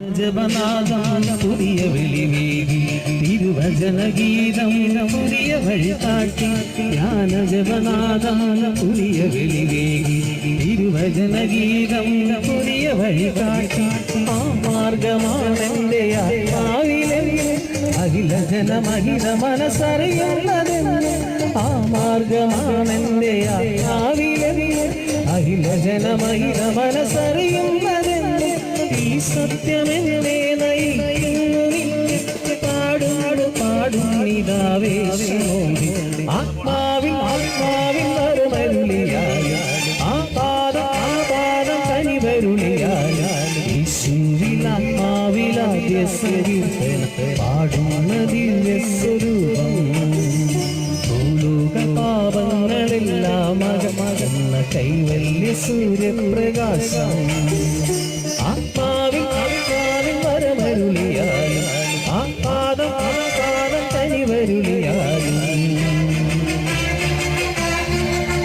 ജപനാദം പുതിയ വെളിവേദി. തിരുവചന ഗീതം പുതിയ വഴി കാട്ടി ജ്ഞാന ജപനാദം പുതിയ വെളിവേദി. തിരുവചന ഗീതം പുതിയ വഴി കാട്ടി ആ മാർഗമാണെന്റെ ആത്മാവിലെ അഖില മനസ്സറിയുന്നതെന്ന് ആ മാർഗമാണെന്റെ ആത്മാവിലെ അഖില ജനമഹില മനസ്സറിയുന്നതെന്ന് ഈ സത്യമെന്നെ നയിക്കുന്നു നിന്നെ? പാടും പാടും നിതാവേശമോടി ആത്മാവിൻ ആത്മാവിൻ വരമരുളിയായ ആ പാദം ആ പാദം കനിവരുളിയായ യേശുവിൽ ആത്മാവിലാദ്യ സ്വരൂപൻ പാടുന്ന ദിവ്യ സ്വരൂപം. ഭൂലോക പാപങ്ങളെല്ലാം അകമകന്ന കൈവല്യ സൂര്യപ്രകാശം. ആത്മാവിൻ